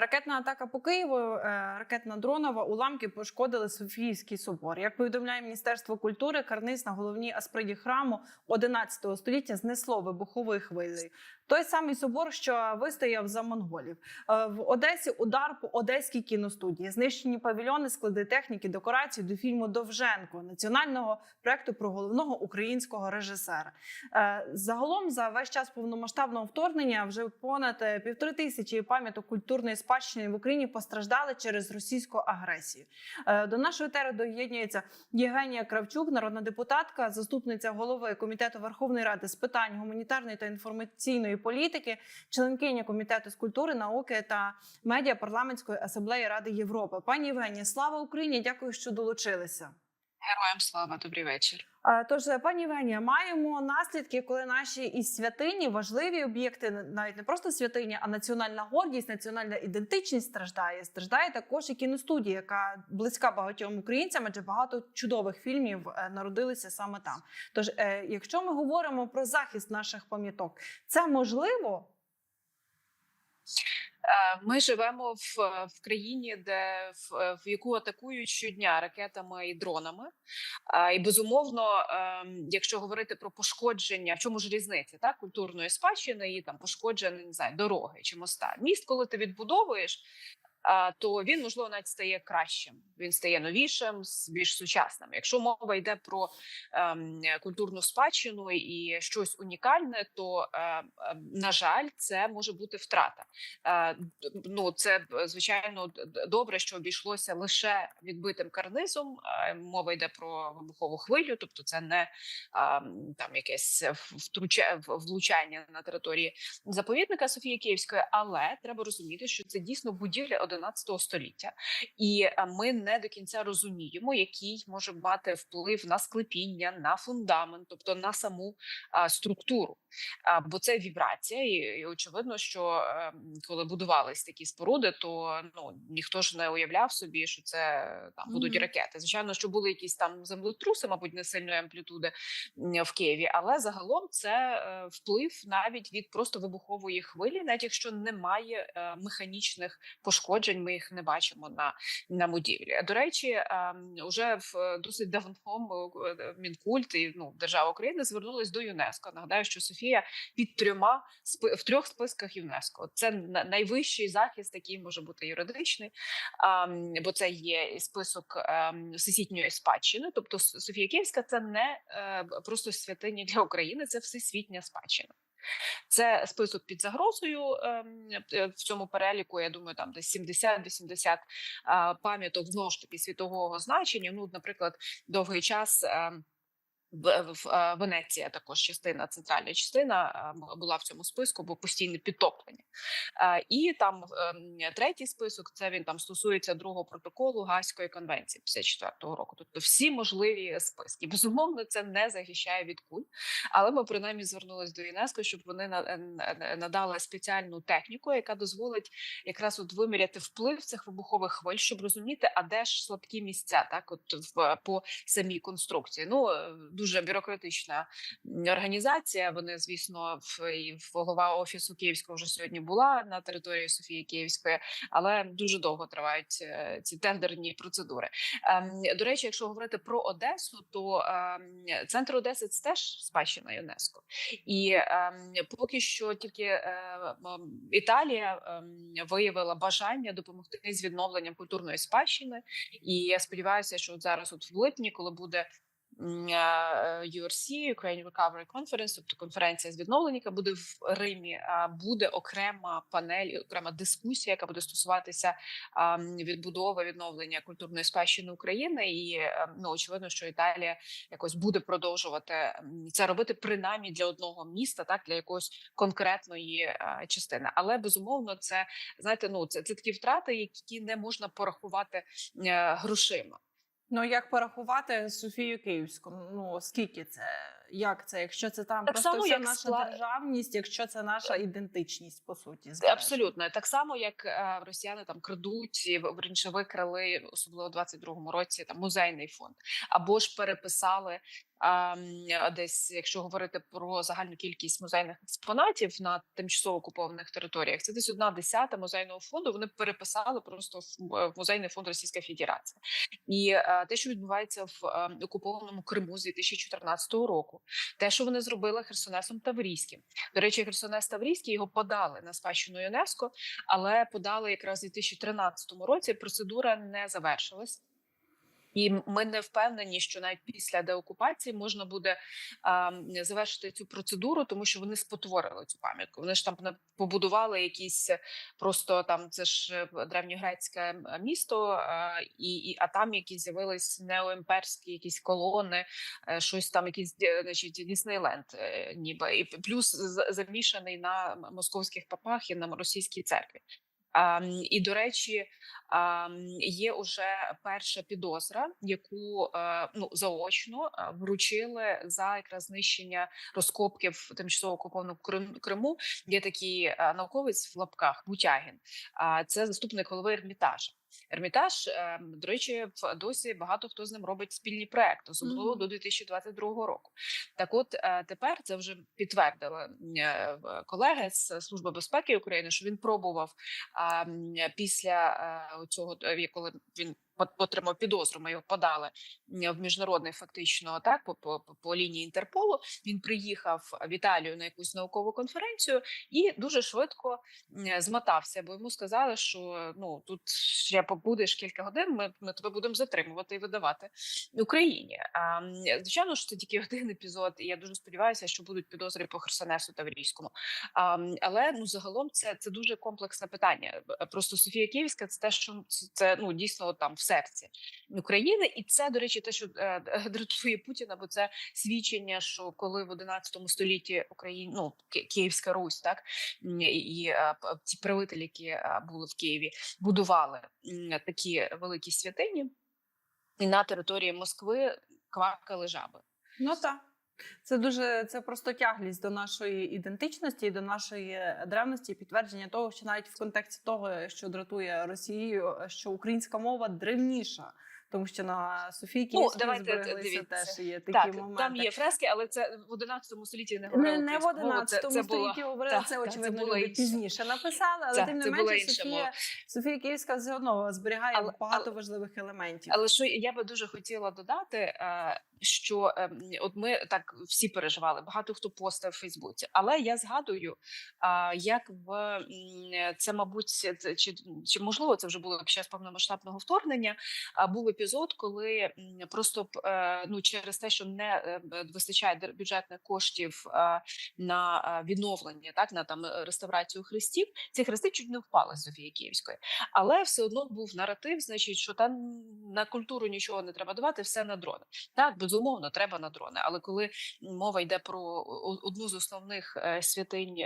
Ракетна атака по Києву, е, ракетна дронова, уламки пошкодили Софіївський собор. Як повідомляє Міністерство культури, карниз на головній асприді храму 11 століття знесло вибуховою хвилею. Той самий собор, що вистояв за монголів. Е, В Одесі удар по одеській кіностудії. Знищені павільйони, склади техніки, декорації до фільму Довженко, національного проекту про головного українського режисера. Е, Загалом за весь час повномасштабного вторгнення вже понад півтори тисячі пам'яток культурної спадщини в Україні постраждали через російську агресію. Е, До нашої тери доєднується Євгенія Кравчук, народна депутатка, заступниця голови комітету Верховної Ради з питань гуманітарної та інформаційної політики, членкиня комітету з культури, науки та медіа парламентської асамблеї Ради Європи. Пані Євгенія, слава Україні! Дякую, що долучилися. Героям слава, добрий вечір. Тож, пані Євгенія, маємо наслідки, коли наші із святині важливі об'єкти, навіть не просто святині, а національна гордість, національна ідентичність страждає. Страждає також і кіностудія, яка близька багатьом українцям, адже багато чудових фільмів е, народилися саме там. Тож, е, якщо ми говоримо про захист наших пам'яток, це можливо. Е, Ми живемо в, в країні, де в, в яку атакують щодня ракетами і дронами. І безумовно, ем, якщо говорити про пошкодження, в чому ж різниця так культурної спадщини і там пошкодження не знаю, дороги чи моста. Міст, коли ти відбудовуєш. Е, То він можливо навіть стає кращим. Він стає новішим, більш сучасним. Якщо мова йде про ем, культурну спадщину і щось унікальне, то е, е, на жаль, це може бути втрата. Е, Ну, це звичайно д- д- добре, що обійшлося лише відбитим карнизом. Е, Мова йде про вибухову хвилю, тобто це не там якесь влучання на території заповідника Софії Київської, але треба розуміти, що це дійсно будівля 11 століття, і е, ми не до кінця розуміємо, який може мати вплив на склепіння, на фундамент, тобто на саму структуру. Бо це вібрація, і, і очевидно, що е, коли будувались такі споруди, то ну ніхто ж не уявляв собі, що це там будуть Мгм. ракети. Звичайно, що були якісь там землетруси, мабуть, не сильної амплітуди в Києві, але загалом це е, вплив навіть від просто вибухової хвилі, навіть якщо немає е, механічних пошкоджень, ми їх не бачимо на, на будівлі. До речі, вже в е, досить давно е, Мінкульт і ну держава України звернулись до ЮНЕСКО. Нагадаю, що Софія під трьома в трьох списках ЮНЕСКО. Це на- найвищий захист, який може бути юридичний, бо це є список ем, всесвітньої спадщини. Тобто Софія Київська це не е, просто святиня для України, це всесвітня спадщина. Це список під загрозою ем, е, в цьому переліку. Я думаю, там десь 70-80 пам'яток знову ж таки світового значення. Ну, наприклад, довгий час. В, е, Венеція також частина, центральна частина була в цьому списку, бо постійне підтоплення. І там ем, третій список це він там стосується другого протоколу Гаазької конвенції 54-го року. Тобто всі можливі списки. Безумовно, це не захищає від куль, але ми принаймні звернулись до ЮНЕСКО, щоб вони е, надали спеціальну техніку, яка дозволить якраз от виміряти вплив цих вибухових хвиль, щоб розуміти, а де ж слабкі місця, так от в по самій конструкції. Ну е, дуже бюрократична організація. Вони, звісно, в і голова офісу Київського вже сьогодні була на території Софії Київської, але дуже довго тривають е, ці тендерні процедури. Ем, До речі, якщо говорити про Одесу, то ем, центр Одеси це теж спадщина ЮНЕСКО, і ем, поки що тільки е, Італія виявила бажання допомогти з відновленням культурної спадщини. І я сподіваюся, що зараз, от в липні, коли буде URC, Ukraine Recovery Conference, тобто конференція з відновлення, яка буде в Римі, буде окрема панель, окрема дискусія, яка буде стосуватися відбудови відновлення культурної спадщини України. І е, ну очевидно, що Італія якось буде продовжувати це робити принаймні для одного міста, так для якоїсь конкретної е, частини. Але безумовно, це знаєте, ну це, це такі втрати, які не можна порахувати е, грошима. Ну як порахувати Софію Київську? Ну скільки це? Як це? Якщо це там Так просто само, вся як наша скла- державність, якщо це наша ідентичність, по суті, Це. Абсолютно так само, як е, росіяни там крадуть і в- раніше викрали, особливо в 22-му році, там музейний фонд, або ж переписали десь, якщо говорити про загальну кількість музейних експонатів на тимчасово окупованих територіях, це десь одна десята музейного фонду. Вони переписали просто в, в музейний фонд Російської Федерації, і е, те, що відбувається в е, окупованому Криму з 2014 року, те, що вони зробили Херсонесом Таврійським. До речі, Херсонес Таврійський його подали на спадщину ЮНЕСКо, але подали якраз у 2013 році. Процедура не завершилась. І ми не впевнені, що навіть після деокупації можна буде а, завершити цю процедуру, тому що вони спотворили цю пам'ятку. Вони ж там побудували якісь е, просто там це ж е, древньогрецьке місто, а, і, і а там якісь з'явились неоімперські якісь колони, е, щось там, якийсь е, значить, Діснейленд, ніби і плюс замішаний на московських попах і на російській церкві. І до речі, є уже перша підозра, яку е, ну заочно е, вручили за якраз знищення розкопків тимчасово окупованого Крим- Криму. Є такий е, науковець в лапках Бутягін. Це заступник голови Ермітажа. Ермітаж, е, до речі, досі багато хто з ним робить спільні проекти, особливо Мгм. до 2022 року. Так, от е, тепер це вже підтвердили е, колеги з Служби безпеки України, що він пробував після е, цього, коли він отримав підозру, ми його подали в міжнародний фактично так по, по, по- лінії Інтерполу. Він приїхав в Італію на якусь наукову конференцію і дуже швидко змотався, бо йому сказали, що ну тут ще побудеш кілька годин. Ми, ми тебе будемо затримувати і видавати Україні. А, звичайно ж, це тільки один епізод, і я дуже сподіваюся, що будуть підозри по Херсонесу та Таврійському. А, але ну загалом це, це дуже комплексне питання. Просто Софія Київська це те, що це, ну дійсно там в серці України, і це до речі, те, що е, дратує Путіна, бо це свідчення, що коли в 11 столітті Україна, ну Київська Русь, так і, е, ці правителі, які е, були в Києві, будували такі великі святині, і на території Москви квакали жаби. Ну так. Це дуже це просто тяглість до нашої ідентичності до нашої древності, підтвердження того, що навіть в контексті того, що дратує Росію, що українська мова древніша, тому що на Софії Київській давайте дивіться. теж є такі так, моменти. там є фрески, але це в 11 столітті не Не, говорили не в українською 11 це, це було- столітті говорили, так, це це очевидно була люди пізніше написали, але Так, тим не менше Софія, мова. Софія Київська все одно зберігає Але- багато але- важливих елементів. Але що я би дуже хотіла додати, е, що е, от ми так всі переживали, багато хто постав в Фейсбуці. Але я згадую, як в це, мабуть, це чи, чи можливо це вже було під час повномасштабного вторгнення. Був епізод, коли просто е, ну через те, що не е, вистачає бюджетних коштів е, на відновлення, так на там реставрацію хрестів, ці хрести чуть не впали з Софії Київської. Але все одно був наратив, значить, що там на культуру нічого не треба давати, все на дрони. Так, безумовно, треба на дрони. Але коли мова йде про одну з основних святинь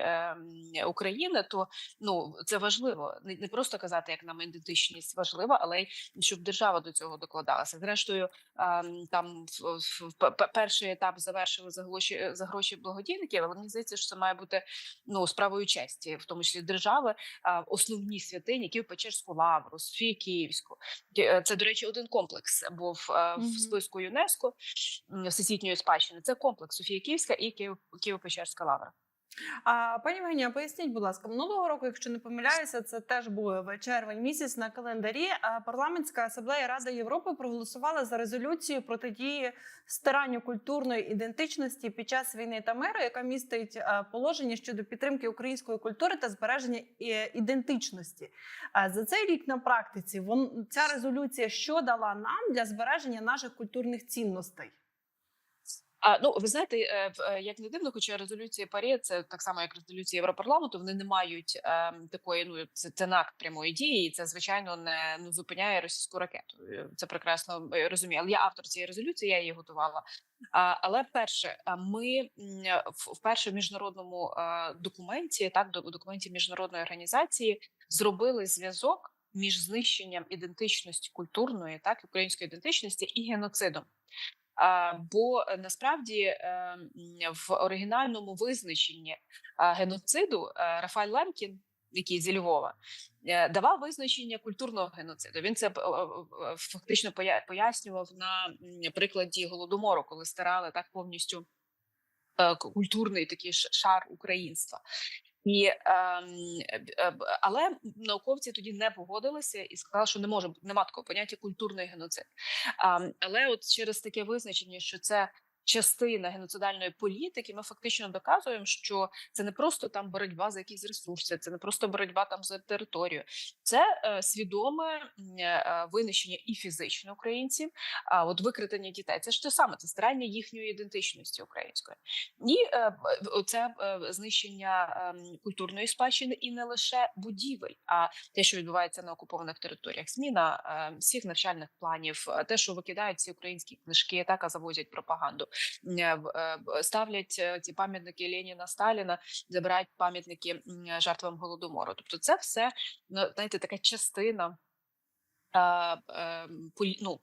України, то ну це важливо. Не просто казати, як нам ідентичність важлива, але й щоб держава до цього докладалася. Зрештою, ем, там перший етап завершили за гроші за гроші благодійників. Але мені здається, що це має бути ну справою честі, в тому числі держави, основні святині, Київ-Печерську лавру, Софію Київську. Е, Це, до речі, один комплекс був е, в списку ЮНЕСКо всесвітньої спадщини. Це комплекс Софія Київська і Київ, Києво-Печерська лавра. А пані Євгенія, поясніть, будь ласка, минулого року, якщо не помиляюся, це теж був червень місяць на календарі. Парламентська асамблея Ради Європи проголосувала за резолюцію протидії старанню культурної ідентичності під час війни та миру, яка містить е, положення щодо підтримки української культури та збереження е, ідентичності. За цей рік на практиці вон ця резолюція що дала нам для збереження наших культурних цінностей? А ну ви знаєте, е, е, як не дивно, хоча резолюція ПАРЄ, це так само як резолюція Європарламенту, вони не мають е, такої. Ну це, це не акт прямої дії, і це звичайно не ну, зупиняє російську ракету. Е, Це прекрасно розумію. Але я автор цієї резолюції, я її готувала. А, але перше, ми в- в міжнародному документі, так до документі міжнародної організації, зробили зв'язок між знищенням ідентичності культурної, так української ідентичності і геноцидом. Бо е, насправді е, в оригінальному визначенні геноциду е, Рафаель Лемкін, який зі Львова, давав визначення культурного геноциду. Він це фактично поя- пояснював на прикладі голодомору, коли стирали так повністю культурний такий шар українства. І, ем, е, е, б- але науковці тоді не погодилися і сказали, що не може бути нема такого поняття культурний геноцид. А, але от через таке визначення, що це частина геноцидальної політики, ми фактично доказуємо, що це не просто там боротьба за якісь ресурси, це не просто боротьба там за територію, це е, свідоме е, винищення і фізичне українців, а от викрадення дітей. Це ж те саме, це стирання їхньої ідентичності української, і е, це е, знищення ем, культурної спадщини і не лише будівель, а те, що відбувається на окупованих територіях, зміна е, всіх навчальних планів, е, те, що викидають ці українські книжки, так а завозять пропаганду, Е, е, ставлять е, ці пам'ятники Леніна Сталіна, забирають пам'ятники жертвам голодомору. Тобто, це все ну, знаєте, така частина. ну,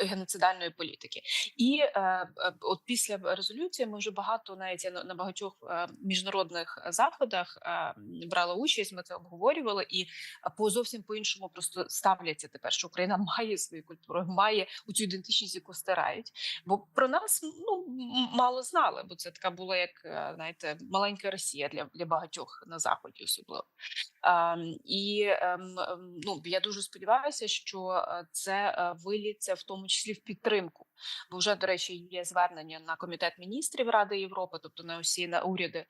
геноцидальної політики, і е, е, от після резолюції ми вже багато навіть на, багатьох е, міжнародних заходах е, брала участь. Ми це обговорювали, і по зовсім по іншому просто ставляться тепер, що Україна має свою культуру, має у цю ідентичність, яку стирають. Бо про нас ну мало знали, бо це така була як е, знаєте, маленька Росія для, для багатьох на заході, особливо. І ем, ем, ну я дуже сподіваюся, що е, це е, виліться в тому числі в підтримку. Бо вже до речі є звернення на комітет міністрів Ради Європи, тобто на усі на уряди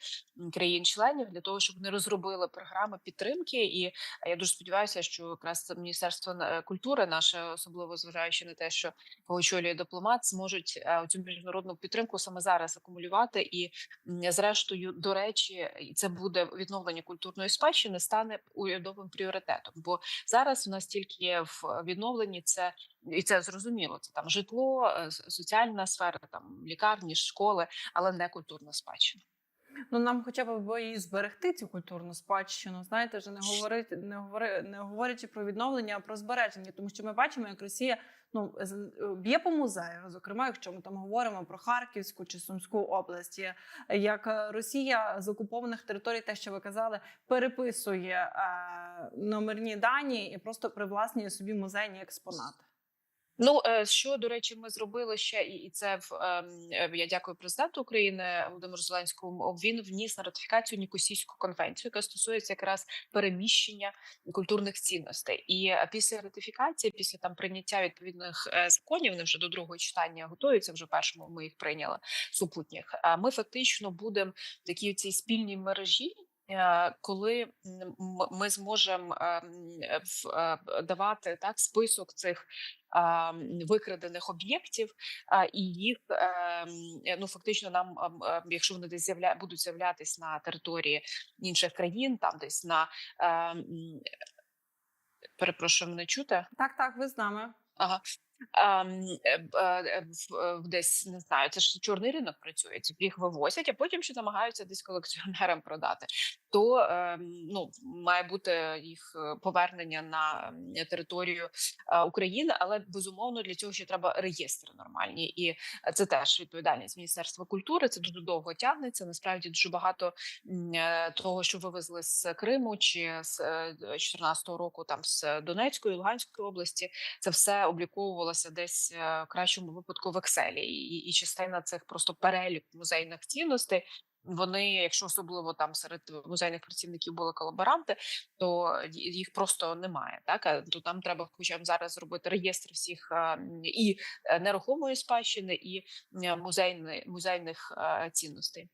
країн-членів, для того, щоб вони розробили програми підтримки. І я дуже сподіваюся, що якраз міністерство е, культури, наше особливо зважаючи на те, що очолює дипломат, зможуть е, цю міжнародну підтримку саме зараз акумулювати. І зрештою, до речі, це буде відновлення культурної спадщини, стане урядовим пріоритетом. Бо зараз у нас тільки в відновленні це і це зрозуміло. Це там житло, е, соціальна сфера, там лікарні, школи, але не культурна спадщина. Ну нам хоча б і зберегти цю культурну спадщину. Знаєте, вже не говорить, не говори, не говорячи про відновлення, а про збереження, тому що ми бачимо, як Росія ну б'є по музею. Зокрема, якщо ми там говоримо про Харківську чи Сумську область, як е, Росія з окупованих територій, те, що ви казали, переписує е, номерні дані і просто привласнює собі музейні експонати. Ну е, що до речі, ми зробили ще, і це в ем, е, я дякую президенту України Володимиру Зеленському. Він вніс на ратифікацію Нікосійську конвенцію, яка стосується якраз переміщення культурних цінностей. І е, після ратифікації, після там прийняття відповідних е, законів, вони вже до другого читання готуються. Вже першому ми їх прийняли супутніх. А ми фактично будемо в цій спільній мережі. е, Коли ми зможемо ем, е, е, давати так список цих викрадених об'єктів, і їх ем, е, ну фактично нам, якщо вони десь з'явля будуть з'являтись на території інших країн, там десь на ем, перепрошую, мене чути. Так, так, ви з нами. Ага. Е, е, е, десь не знаю, це ж чорний ринок працює. ці Їх вивозять, а потім ще намагаються десь колекціонерам продати. То ем, ну має бути їх е, повернення на територію е, України, але безумовно для цього ще треба реєстри нормальні, і е, це теж відповідальність Міністерства культури. Це дуже довго тягнеться. Насправді дуже багато того, що вивезли з Криму чи з 2014 року, там з Донецької Луганської області це все обліковувалося десь в кращому випадку в Excel. І, і частина цих просто перелік музейних цінностей. Вони, якщо особливо там серед музейних працівників були колаборанти, то їх просто немає. Так а то там треба, хоча б зараз зробити реєстр всіх е, і е, нерухомої спадщини, і музейних музейни, музейних е, цінностей.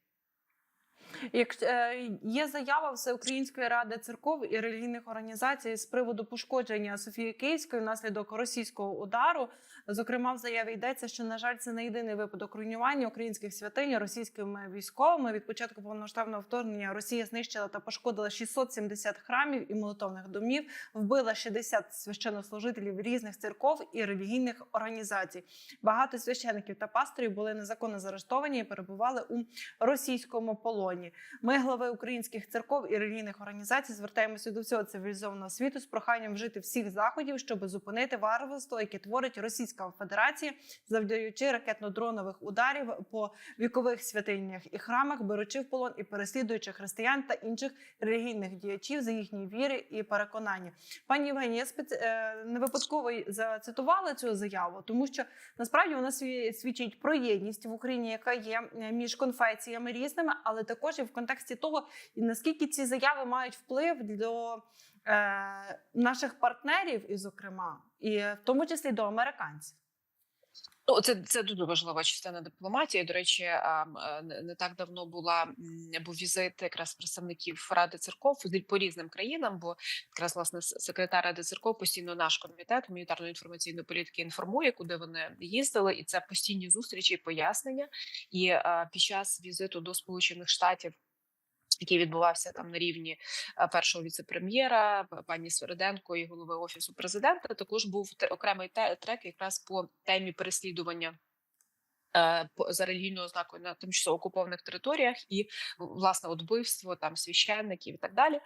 Як е, є заява Всеукраїнської ради церков і релігійних організацій з приводу пошкодження Софії Київської внаслідок російського удару. Зокрема, в заяві йдеться, що на жаль, це не єдиний випадок руйнування українських святинь російськими військовими. Від початку повномасштабного вторгнення Росія знищила та пошкодила 670 храмів і молитовних домів, вбила 60 священнослужителів різних церков і релігійних організацій. Багато священиків та пасторів були незаконно заарештовані і перебували у російському полоні. Сьогодні ми, глави українських церков і релігійних організацій, звертаємося до всього цивілізованого світу з проханням вжити всіх заходів, щоб зупинити варварство, яке творить Російська Федерація, завдаючи ракетно-дронових ударів по вікових святинях і храмах, беручи в полон і переслідуючи християн та інших релігійних діячів за їхні віри і переконання. Пані Євгенія, я спец... е, не випадково зацитувала цю заяву, тому що насправді вона сві- свідчить про єдність в Україні, яка є е, між конфесіями різними, але також і в контексті того, і наскільки ці заяви мають вплив до е, наших партнерів, і зокрема, і в тому числі до американців. Ну, це, це дуже важлива частина дипломатії. До речі, е, не так давно була був візит якраз представників Ради церков по різним країнам. Бо якраз власне секретар Ради церков постійно наш комітет гуманітарної інформаційної політики інформує, куди вони їздили, і це постійні зустрічі пояснення. І а, під час візиту до Сполучених Штатів. Який відбувався там на рівні е, першого віцепрем'єра, пані Свереденко і голови офісу президента. Також був окремий трек якраз по темі переслідування. По- За релігійною ознакою на тимчасово окупованих територіях, і власне от вбивство там священників і так далі,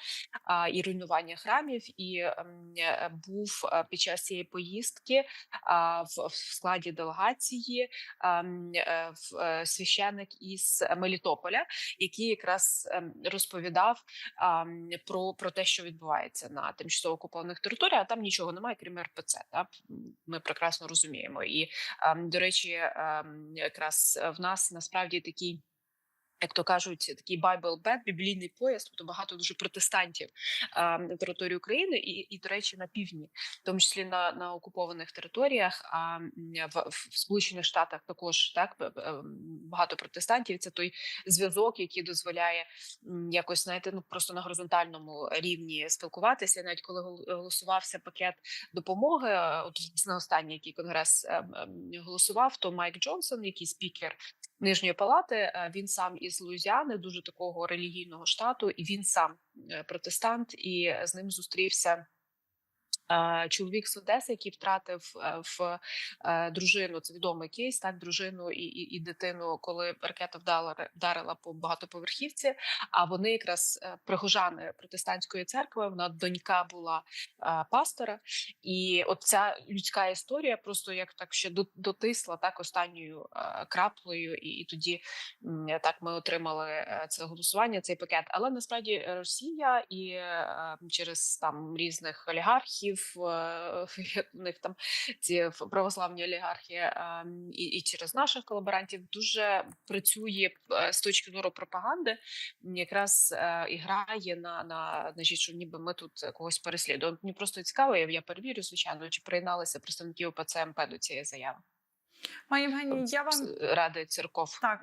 і руйнування храмів. І е, був е, під час цієї поїздки в, складі делегації священник із Мелітополя, який якраз ем, розповідав про, про те, що відбувається на тимчасово окупованих територіях. А там нічого немає, крім РПЦ. Та ми прекрасно розуміємо. І ем, до речі, ем, якраз в нас насправді такий. Як то кажуть, такий Bible Belt, біблійний пояс, тобто багато дуже протестантів а, на території України і, і, до речі, на півдні, в тому числі на, на окупованих територіях. А в, в Сполучених Штатах також так ем, багато протестантів. Це той зв'язок, який дозволяє якось знаєте, ну просто на горизонтальному рівні спілкуватися. Навіть коли гол- голосувався пакет допомоги, е, от власне останній, який конгрес ем, ем, голосував, то Майк Джонсон, який спікер Нижньої палати, е, він сам із Луїзіани, дуже такого релігійного штату, і він сам е, протестант, і з ним зустрівся. Чоловік з Одеси, який втратив е, в е, дружину, це відомий кейс, так дружину і, і, і дитину, коли ракета вдала вдарила по багатоповерхівці. А вони якраз е, прихожани протестантської церкви. Вона донька була пастора, і от ця людська історія просто як так ще до- дотисла так останньою краплею, і, і тоді так ми отримали це голосування, цей пакет. Але насправді Росія і через там різних олігархів, е, у них там ці православні олігархи, і, і через наших колаборантів дуже працює е, з точки зору пропаганди, якраз е, і грає на, на, на що ніби ми тут когось переслідуємо. Мені просто цікаво, я, перевірю, звичайно, чи приєдналися представники ОПЦ МП до цієї заяви. Пані Євгенії, я вам Ради церков. Так.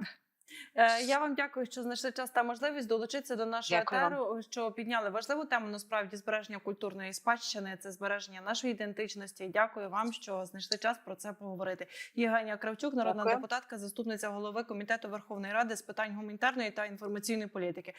Е, Я вам дякую, що знайшли час та можливість долучитися до нашого Дякую вам. етеру, що підняли важливу тему насправді збереження культурної спадщини, це збереження нашої ідентичності. Дякую вам, що знайшли час про це поговорити. Євгенія Кравчук, народна Дякую. депутатка, заступниця голови комітету Верховної Ради з питань гуманітарної та інформаційної політики.